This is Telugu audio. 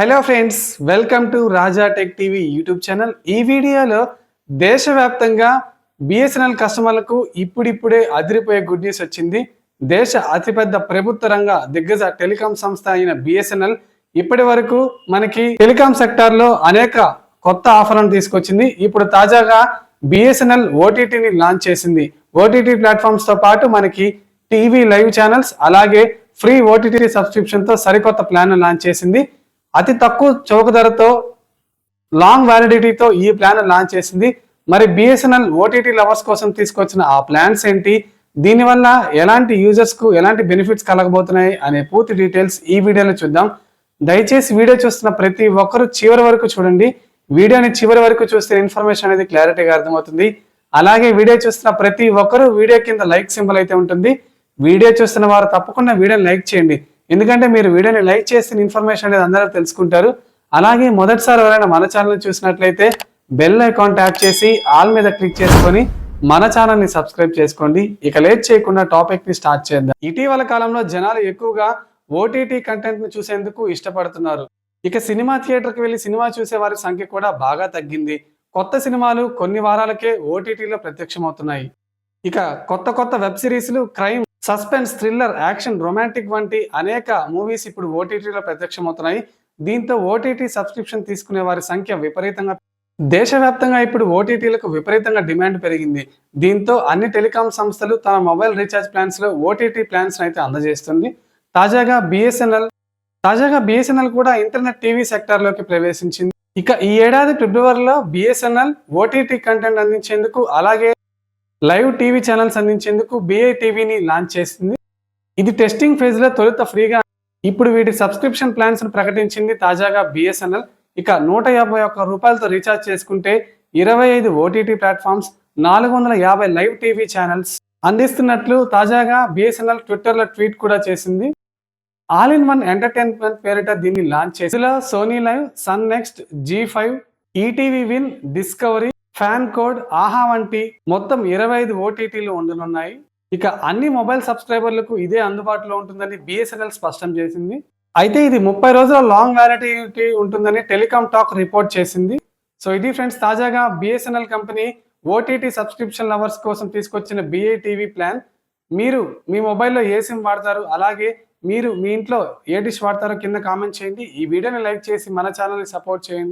Hello friends welcome to Raja tech TV YouTube channel. ఈ వీడియోలో దేశవ్యాప్తంగా బిఎస్ఎన్ఎల్ కస్టమర్లకు ఇప్పుడిప్పుడే అదిరిపోయే గుడ్ న్యూస్ వచ్చింది. దేశ అతిపెద్ద ప్రభుత్వ రంగ దిగ్గజ టెలికాం సంస్థ అయిన బిఎస్ఎన్ఎల్ ఇప్పటి వరకు మనకి టెలికాం సెక్టార్లో అనేక కొత్త ఆఫర్లను తీసుకొచ్చింది. ఇప్పుడు తాజాగా బిఎస్ఎన్ఎల్ ఓటీటీని లాంచ్ చేసింది. ఓటీటీ ప్లాట్ఫామ్స్తో పాటు మనకి టీవీ లైవ్ ఛానల్స్ అలాగే ఫ్రీ ఓటీటీ సబ్స్క్రిప్షన్తో సరికొత్త ప్లాన్ లాంచ్ చేసింది. అతి తక్కువ చౌక ధరతో లాంగ్ వ్యాలిడిటీతో ఈ ప్లాన్ లాంచ్ చేసింది. మరి బిఎస్ఎన్ఎల్ ఓటీటీ లవర్స్ కోసం తీసుకొచ్చిన ఆ ప్లాన్స్ ఏంటి? దీనివల్ల ఎలాంటి యూజర్స్కు ఎలాంటి బెనిఫిట్స్ కలగబోతున్నాయి అనే పూర్తి డీటెయిల్స్ ఈ వీడియోలో చూద్దాం. దయచేసి వీడియో చూస్తున్న ప్రతి ఒక్కరు చివరి వరకు చూడండి. వీడియోని చివరి వరకు చూస్తే ఇన్ఫర్మేషన్ అనేది క్లారిటీగా అర్థమవుతుంది. అలాగే వీడియో చూస్తున్న ప్రతి ఒక్కరు వీడియో కింద లైక్ సింబల్ అయితే ఉంటుంది. వీడియో చూస్తున్న వారు తప్పకుండా వీడియోని లైక్ చేయండి. ఎందుకంటే మీరు వీడియోని లైక్ చేసిన ఇన్ఫర్మేషన్ అనేది అందరూ తెలుసుకుంటారు. అలాగే మొదటిసారి ఎవరైనా మన ఛానల్ చూసినట్లయితే బెల్ ఐకాన్ ట్యాప్ చేసి ఆల్ మీద క్లిక్ చేసుకొని మన ఛానల్ని సబ్స్క్రైబ్ చేసుకోండి. ఇక లేట్ చేయకుండా టాపిక్ని స్టార్ట్ చేద్దాం. ఇటీవల కాలంలో జనాలు ఎక్కువగా ఓటీటీ కంటెంట్ను చూసేందుకు ఇష్టపడుతున్నారు. ఇక సినిమా థియేటర్కి వెళ్ళి సినిమా చూసే వారి సంఖ్య కూడా బాగా తగ్గింది. కొత్త సినిమాలు కొన్ని వారాలకే ఓటీటీలో ప్రత్యక్షమవుతున్నాయి. ఇక కొత్త కొత్త వెబ్ సిరీస్లు crime suspense thriller action romantic వంటి అనేక మూవీస్ ఇప్పుడు ఓటీటీలో ప్రత్యక్షమవుతున్నాయి. దీంతో ఓటీటీ సబ్స్క్రిప్షన్ తీసుకునే వారి సంఖ్య విపరీతంగా దేశవ్యాప్తంగా ఇప్పుడు ఓటీటీలకు విపరీతంగా డిమాండ్ పెరిగింది. దీంతో అన్ని టెలికాం సంస్థలు తమ మొబైల్ రీఛార్జ్ ప్లాన్స్లో ఓటీటీ ప్లాన్స్ అయితే అందజేస్తుంది. తాజాగా బిఎస్ఎన్ఎల్ తాజాగా బిఎస్ఎన్ఎల్ కూడా ఇంటర్నెట్ టీవీ సెక్టార్లోకి ప్రవేశించింది. ఇక ఈ ఏడాది ఫిబ్రవరిలో బిఎస్ఎన్ఎల్ ఓటీటీ కంటెంట్ అందించేందుకు అలాగే లైవ్ టీవీ ఛానల్స్ అందించేందుకు బిఐ టీవీని లాంచ్ చేసింది. ఇది టెస్టింగ్ ఫేజ్లో తొలుత ఫ్రీగా. ఇప్పుడు వీటి సబ్స్క్రిప్షన్ ప్లాన్స్ను ప్రకటించింది తాజాగా బిఎస్ఎన్ఎల్ ఇక నూట యాభై ఒక్క రూపాయలతో రీఛార్జ్ చేసుకుంటే ఇరవై ఐదు ఓటీటీ ప్లాట్ఫామ్స్ నాలుగు వందల యాభై లైవ్ టీవీ ఛానల్స్ అందిస్తున్నట్లు తాజాగా బిఎస్ఎన్ఎల్ ట్విట్టర్లో ట్వీట్ కూడా చేసింది. ఆల్ ఇన్ వన్ ఎంటర్టైన్మెంట్ పేరిట దీన్ని లాంచ్ చేసి Sony Liv Sun Next Zee five ETV Win Discovery Fan Code Aha వంటి మొత్తం ఇరవై ఐదు ఓటీటీలు ఉండనున్నాయి ఇక అన్ని మొబైల్ సబ్స్క్రైబర్లకు ఇదే అందుబాటులో ఉంటుందని బిఎస్ఎన్ఎల్ స్పష్టం చేసింది. అయితే ఇది ముప్పై రోజుల లాంగ్ వ్యాలిడిటీ ఉంటుందని టెలికాం టాక్ రిపోర్ట్ చేసింది. సో ఇది ఫ్రెండ్స్ తాజాగా BSNL company OTT subscription lovers కోసం తీసుకొచ్చిన బిఏ టీవీ ప్లాన్. మీరు మీ మొబైల్లో ఏ సిమ్ వాడతారు? అలాగే మీరు మీ ఇంట్లో ఏ డిష్ వాడతారో కింద కామెంట్ చేయండి. ఈ వీడియోని లైక్ చేసి మన ఛానల్ని సపోర్ట్ చేయండి.